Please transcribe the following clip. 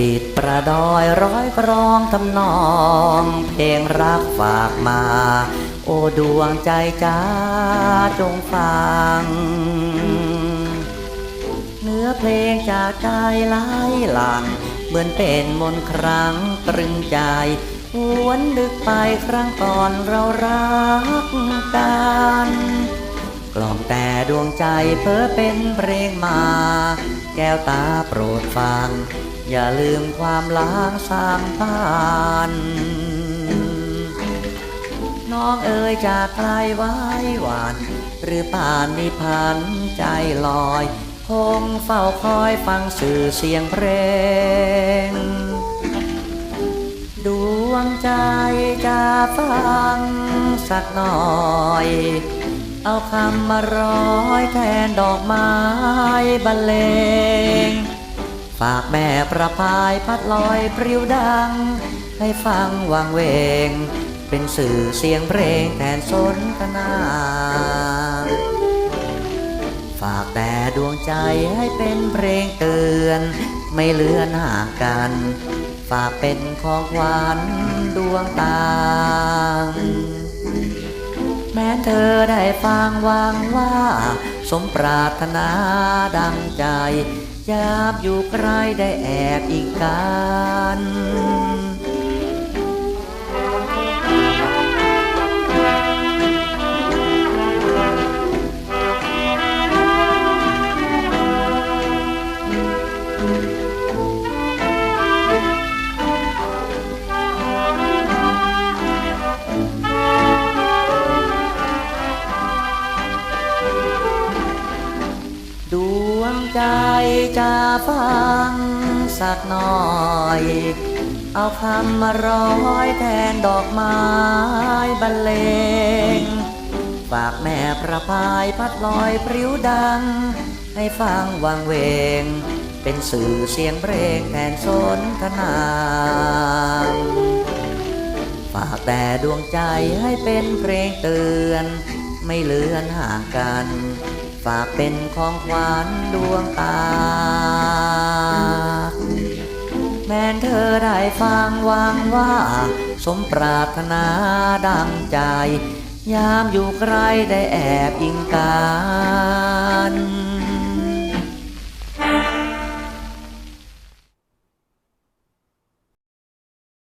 ดิษฐ์ประดอยร้อยกรองทำนอง เพลงรักฝากมา โอ้ดวงใจจ้าจงฟัง เนื้อเพลงจากใจไหลหลัง เหมือนเป็นมนครั้งตรึงใจหวนดึกไปครั้งก่อนเรารักกันกล่อมแต่ดวงใจเพ้อเป็นเพลงมา แก้วตาโปรดฟัง อย่าลืมความล้างสามผ่านน้องเอ๋ยจากไกลไว้หวาน หรือป่านนิพพันธ์ใจลอย คงเฝ้าคอยฟังสื่อเสียงเพลง ดวงใจจะฟังสักหน่อยเอาคำมาร้อยแทนดอกไม้บรรเลง ฝากแม่ประพายพัดลอยปลิวดัง ให้ฟังวางเวง เป็นสื่อเสียงเพลงแทนสนทนาฝากแต่ดวงใจให้เป็นเพลงเตือน ไม่เลือนห่างกัน ฝากเป็นของขวัญดวงตา แม้เธอได้ฟังวังว่า สมปรารถนาดังใจ ยามอยู่ใกล้ได้แอบอีกกัน ใจจะฟังสักหน่อย เอาคำมาร้อยแทนดอกไม้บรรเลง ฝากแม่ประพายพัดลอยปริ้วดัง ให้ฟังวางเวง เป็นสื่อเสียงเพลงแทนสนทนาฝากแต่ดวงใจให้เป็นเพลงเตือน ไม่เลือนห่างกัน ฝากเป็นของขวัญดวงตา แม้นเธอได้ฟังวางว่า สมปรารถนาดังใจ ยามอยู่ใกล้ได้แอบอิงกัน